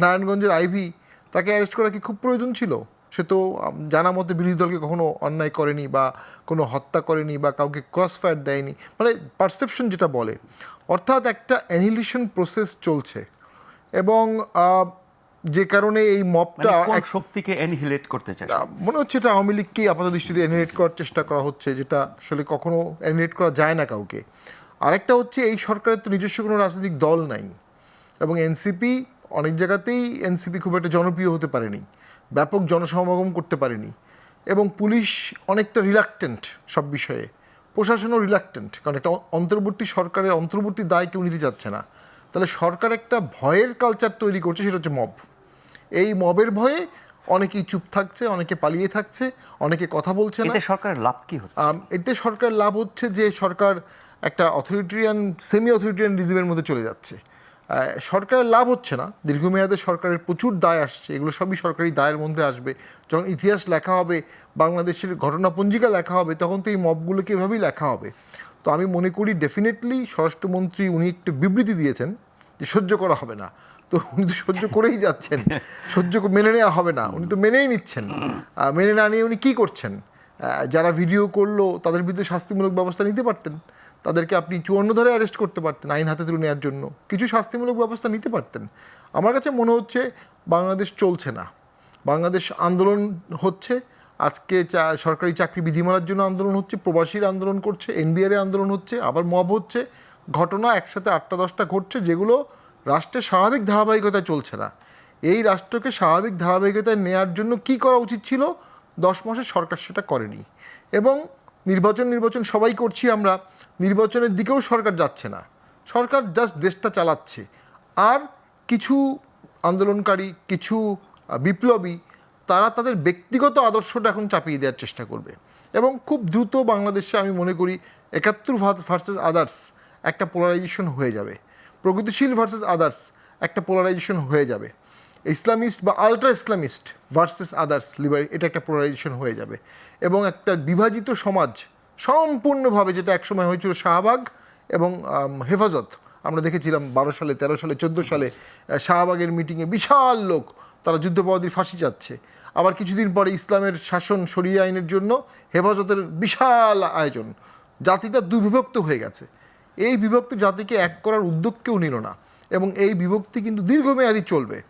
নারায়ণগঞ্জের আইভি তাকে অ্যারেস্ট করা কি খুব প্রয়োজন ছিল? সে তো জানা মতে বিরোধী দলকে কখনো অন্যায় করেনি বা কোনো হত্যা করেনি বা কাউকে ক্রস ফায়ার দেয়নি। মানে পারসেপশন যেটা বলে অর্থাৎ একটা অ্যানিহিলেশন প্রসেস চলছে। এবং যে কারণে এই মপটা মবটা কোন শক্তিকে অ্যানিহিলেট করতে চায়? মনে হচ্ছে এটা আওয়ামী লীগকেই আপাত দৃষ্টিতে এনিরেট করার চেষ্টা করা হচ্ছে যেটা আসলে কখনো এনিরেট করা যায় না কাউকে। আরেকটা হচ্ছে এই সরকারের তো নিজস্ব কোনো রাজনৈতিক দল নাই। এবং এনসিপি অনেক জায়গাতেই এনসিপি খুব একটা জনপ্রিয় হতে পারেনি ব্যাপক জনসমাগম করতে পারেনি এবং পুলিশ অনেকটা রিলাক্টেন্ট সব বিষয়ে প্রশাসনও রিলাক্টেন্ট কারণ একটা অন্তর্বর্তী সরকারের অন্তর্বর্তী দায় কেউ নিতে যাচ্ছে না। তাহলে সরকার একটা ভয়ের কালচার তৈরি করছে সেটা হচ্ছে মব এই মবের ভয়ে অনেকেই চুপ থাকছে অনেকে পালিয়ে থাকছে অনেকে কথা বলছে না। এতে সরকারের লাভ কি হচ্ছে? এতে সরকার লাভ হচ্ছে যে সরকার একটা অথরিটেরিয়ান সেমি অথরিটেরিয়ান রিজিমের মধ্যে চলে যাচ্ছে। সরকারের লাভ হচ্ছে না। দীর্ঘমেয়াদে সরকারের প্রচুর দায় আসছে। এগুলো সবই সরকারি দায়ের মধ্যে আসবে। যখন ইতিহাস লেখা হবে, বাংলাদেশের ঘটনাপঞ্জিকা লেখা হবে, তখন তো এই মবগুলোকে এভাবেই লেখা হবে। তো আমি মনে করি ডেফিনেটলি স্বরাষ্ট্রমন্ত্রী উনি একটু বিবৃতি দিয়েছেন যে সহ্য করা হবে না। তো উনি তো সহ্য করেই যাচ্ছেন। সহ্য মেনে নেওয়া হবে না। উনি তো মেনেই নিচ্ছেন। মেনে না নিয়ে উনি কী করছেন? যারা ভিডিও করল, তাদের বিরুদ্ধে শাস্তিমূলক ব্যবস্থা নিতে পারতেন। তাদেরকে আপনি চুয়ান্ন ধরে অ্যারেস্ট করতে পারতেন, আইন হাতে তুলে নেওয়ার জন্য। কিছু শাস্তিমূলক ব্যবস্থা নিতে পারতেন। আমার কাছে মনে হচ্ছে বাংলাদেশ চলছে না। বাংলাদেশ আন্দোলন হচ্ছে, আজকে চা- সরকারি চাকরি বিধিমালার জন্য আন্দোলন হচ্ছে, প্রবাসীর আন্দোলন করছে এনবিআর আন্দোলন হচ্ছে, আবার মব হচ্ছে। ঘটনা একসাথে আটটা দশটা ঘটছে, যেগুলো রাষ্ট্রের স্বাভাবিক ধারাবাহিকতায় চলছে না। এই রাষ্ট্রকে স্বাভাবিক ধারাবাহিকতায় নেয়ার জন্য কি করা উচিত ছিল, দশ মাসে সরকার সেটা করেনি। এবং নির্বাচন নির্বাচন সবাই করছি আমরা। নির্বাচনের দিকেও সরকার যাচ্ছে না। সরকার জাস্ট দেশটা চালাচ্ছে। আর কিছু আন্দোলনকারী, কিছু বিপ্লবী, তারা তাদের ব্যক্তিগত আদর্শটা এখন চাপিয়ে দেওয়ার চেষ্টা করবে। এবং খুব দ্রুত বাংলাদেশে আমি মনে করি একাত্তর ভার্সেস আদার্স একটা পোলারাইজেশন হয়ে যাবে। প্রগতিশীল ভার্সেস আদার্স একটা পোলারাইজেশন হয়ে যাবে। ইসলামিস্ট বা আলট্রা ইসলামিস্ট ভার্সেস আদার্স লিবার এটা একটা পোলারাইজেশন হয়ে যাবে। এবং একটা বিভাজিত সমাজ সম্পূর্ণভাবে যেটা একসময় হয়েছিল শাহবাগ এবং হেফাজত। আমরা দেখেছিলাম বারো সালে, তেরো সালে, চোদ্দ সালে শাহবাগের মিটিংয়ে বিশাল লোক, তারা যুদ্ধপরাধীর ফাঁসি যাচ্ছে আবার কিছুদিন পরে ইসলামের শাসন সরিয়ে আইনের জন্য হেফাজতের বিশাল আয়োজন। জাতিটা দুর্বিভক্ত হয়ে গেছে। এই বিভক্ত জাতিকে এক করার উদ্যোগ কেউ নিল না। এবং এই বিভক্তি কিন্তু দীর্ঘমেয়াদী চলবে।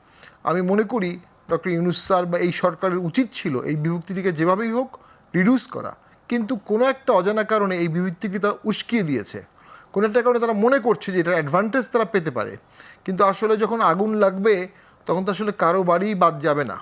আমি মনে করি ডক্টর ইউনুস স্যার বা এই সরকারের উচিত ছিল এই বিভক্তিটিকে যেভাবেই হোক রিডিউস করা। কিন্তু কোনো একটা অজানা কারণে এই বিভক্তিকে তারা উস্কিয়ে দিয়েছে। কোনো একটা কারণে তারা মনে করছে যে এটার অ্যাডভান্টেজ তারা পেতে পারে। কিন্তু আসলে যখন আগুন লাগবে, তখন তো আসলে কারও বাড়ি বাদ যাবে না।